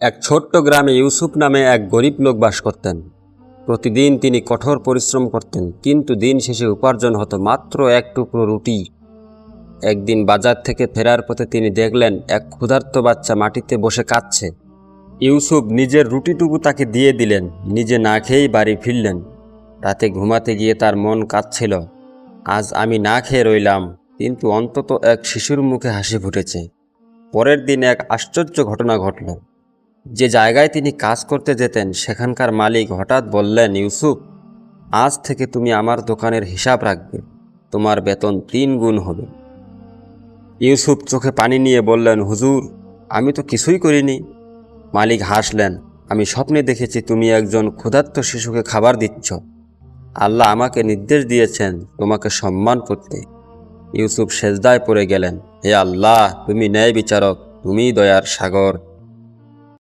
এক ছোট্ট গ্রামে ইউসুফ নামে এক গরিব লোক বাস করতেন। প্রতিদিন তিনি কঠোর পরিশ্রম করতেন, কিন্তু দিন শেষে উপার্জন হতো মাত্র এক টুকরো রুটি। একদিন বাজার থেকে ফেরার পথে তিনি দেখলেন এক ক্ষুধার্ত বাচ্চা মাটিতে বসে কাঁদছে। ইউসুফ নিজের রুটিটুকু তাকে দিয়ে দিলেন, নিজে না খেয়েই বাড়ি ফিরলেন। রাতে ঘুমাতে গিয়ে তার মন কাঁদছিল। আজ আমি না খেয়ে রইলাম কিন্তু অন্তত এক শিশুর মুখে হাসি ফুটেছে। পরের দিন এক আশ্চর্য ঘটনা ঘটল। যে জায়গায় তিনি কাজ করতে যেতেন, সেখানকার মালিক হঠাৎ বললেন, ইউসুফ, আজ থেকে তুমি আমার দোকানের হিসাব রাখবে। তোমার বেতন তিন গুণ হবে। ইউসুফ চোখে পানি নিয়ে বললেন, হুজুর, আমি তো কিছুই করিনি। মালিক হাসলেন, আমি স্বপ্নে দেখেছি তুমি একজন ক্ষুধার্ত শিশুকে খাবার দিচ্ছ। আল্লাহ আমাকে নির্দেশ দিয়েছেন তোমাকে সম্মান করতে। ইউসুফ সেজদায় পড়ে গেলেন, হে আল্লাহ, তুমি ন্যায় বিচারক তুমি দয়ার সাগর।